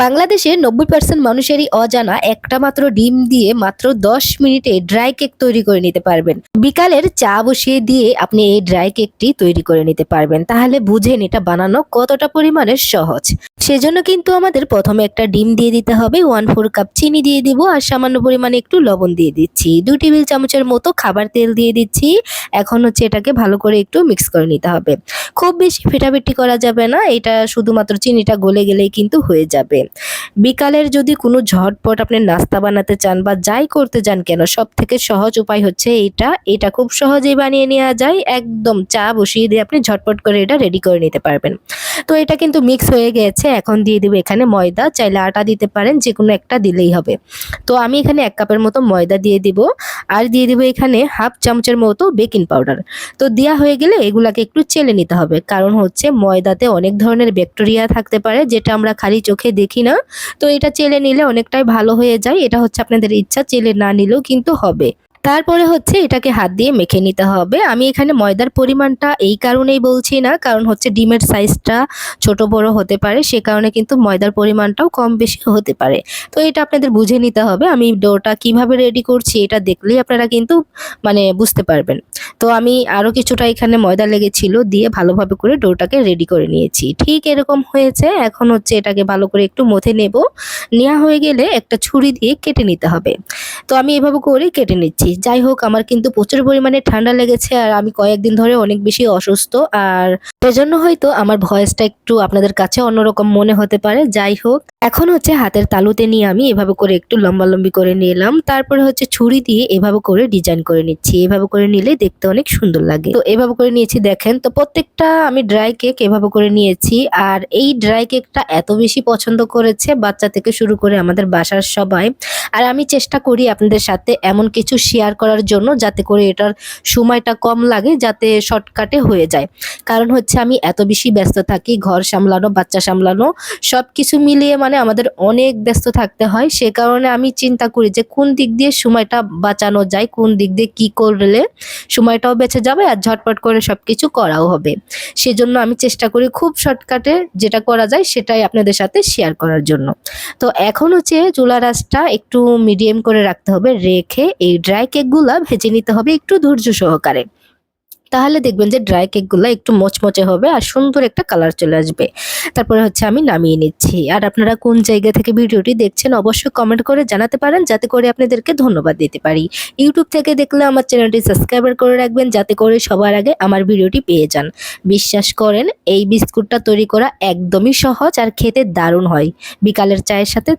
বাংলাদেশের নব্বই পার্সেন্ট মানুষেরই অজানা একটা মাত্র ডিম দিয়ে মাত্র দশ মিনিটে ড্রাই কেক তৈরি করে নিতে পারবেন। বিকালের চা বসিয়ে দিয়ে আপনি এই ড্রাই কেকটি তৈরি করে নিতে পারবেন। তাহলে বুঝেন এটা বানানো কতটা পরিমাণে সহজ। সেজন্য কিন্তু আমাদের প্রথমে একটা ডিম দিয়ে দিতে হবে ওয়ান ফোর কাপ চিনি দিয়ে দিব আর সামান্য পরিমাণে একটু লবণ দিয়ে দিচ্ছি। দুই টেবিল চামচের মতো খাবার তেল দিয়ে দিচ্ছি। এখন হচ্ছে এটাকে ভালো করে একটু মিক্স করে নিতে হবে। খুব বেশি ফেটাফেটি করা যাবে না, এটা শুধুমাত্র চিনিটা গলে গেলেই কিন্তু হয়ে যাবে। বিকালের যদি কোনো ঝটপট আপনি নাস্তা বানাতে চান বা যাই করতে চান কেন সব থেকে সহজ উপায় হচ্ছে এটা এটা খুব সহজেই বানিয়ে নেওয়া যায়। একদম চা বসিয়ে দিয়ে আপনি ঝটপট করে এটা রেডি করে নিতে পারবেন। তো এটা কিন্তু মিক্স হয়ে গেছে। এখন দিয়ে দেবো এখানে ময়দা। চাইলে আটা দিতে পারেন যে কোনো একটা দিলেই হবে। তো আমি এখানে এক কাপের মতো ময়দা দিয়ে দিব। আর দিয়ে দিব এখানে হাফ চামচের মতো বেকিং পাউডার। তো দেওয়া হয়ে গেলে এগুলাকে একটু চেলে নিতে হবে। কারণ হচ্ছে ময়দাতে অনেক ধরনের ব্যাকটেরিয়া থাকতে পারে, যেটা আমরা খালি চোখে দেখি না। তো এটা চেলে নিলে অনেকটাই ভালো হয়ে যায়। এটা হচ্ছে আপনাদের ইচ্ছা, চেলে না নিলেও কিন্তু হবে। তারপরে হচ্ছে এটাকে হাত দিয়ে মেখে নিতে হবে। আমি এখানে ময়দার পরিমাণটা এই কারণেই বলছি না, কারণ হচ্ছে ডিমের সাইজটা ছোট বড় হতে পারে, সে কারণে কিন্তু ময়দার পরিমাণটাও কম বেশি হতে পারে। তো এটা আপনাদের বুঝে নিতে হবে, আমি ডোটা কীভাবে রেডি করছি এটা দেখলেই আপনারা কিন্তু মানে বুঝতে পারবেন। তো আমি আরও কিছুটা এখানে ময়দা লেগেছিল দিয়ে ভালোভাবে করে ডোটাকে রেডি করে নিয়েছি। ঠিক এরকম হয়েছে, এখন হচ্ছে এটাকে ভালো করে একটু মথে নেব। নেওয়া হয়ে গেলে একটা ছুরি দিয়ে কেটে নিতে হবে। তো আমি এভাবে করে কেটে নিচ্ছি। যাই হোক, আমার কিন্তু প্রচুর পরিমাণে ঠান্ডা লেগেছে আর আমি কয়েকদিন ধরে অনেক বেশি অসুস্থ। আর সেজন্য হয়তো আমার ভয়েসটা একটু আপনাদের কাছে অন্যরকম মনে হতে পারে। যাই হোক, এখন হচ্ছে হাতের তালুতে নিয়ে আমি এভাবে করে একটু লম্বালম্বি করে নিলাম। তারপরে হচ্ছে ছুরি দিয়ে এভাবে করে ডিজাইন করে নিচ্ছি। এভাবে করে নিলে দেখতে অনেক সুন্দর লাগে। তো এভাবে করে নিয়েছি, দেখেন। তো প্রত্যেকটা আমি ড্রাই কেক এভাবে করে নিয়েছি। আর এই ড্রাই কেকটা এত বেশি পছন্দ করেছে বাচ্চা থেকে শুরু করে আমাদের বাসার সবাই। আর আমি চেষ্টা করি আপনাদের সাথে এমন কিছু শেয়ার করার জন্য যাতে করে এটার সময়টা কম লাগে, যাতে শর্টকাটে হয়ে যায়। কারণ হচ্ছে আমি এত বেশি ব্যস্ত থাকি, ঘর সামলানো, বাচ্চা সামলানো সব কিছু মিলিয়ে মানে আমাদের অনেক ব্যস্ত থাকতে হয়। সে কারণে আমি চিন্তা করি যে কোন দিক দিয়ে সময়টা বাঁচানো যায়, কোন দিক দিয়ে কি করলে সময়টাও বেঁচে যাবে আর ঝটপট করে সব কিছু করাও হবে। সেজন্য আমি চেষ্টা করি খুব শর্টকাটে যেটা করা যায় সেটাই আপনাদের সাথে শেয়ার করার জন্য। তো এখন হচ্ছে চুলা রাসটা একটু মিডিয়াম করে রাখতে হবে, রেখে এই ড্রাই কেকগুলা ভেজে নিতে হবে একটু ধৈর্য সহকারে। তাহলে দেখবেন যে ড্রাই কেকগুলো একটু মচমচে হবে আর সুন্দর একটা কালার চলে আসবে। তারপরে হচ্ছে আমি নামিয়ে নিচ্ছি। আর আপনারা কোন জায়গা থেকে ভিডিওটি দেখছেন অবশ্যই কমেন্ট করে জানাতে পারেন, যাতে করে আপনাদেরকে ধন্যবাদ দিতে পারি। ইউটিউব থেকে দেখলে আমার চ্যানেলটি সাবস্ক্রাইবার করে রাখবেন, যাতে করে সবার আগে আমার ভিডিওটি পেয়ে যান। বিশ্বাস করেন, এই বিস্কুটটা তৈরি করা একদমই সহজ আর খেতে দারুণ হয়। বিকালের চায়ের সাথে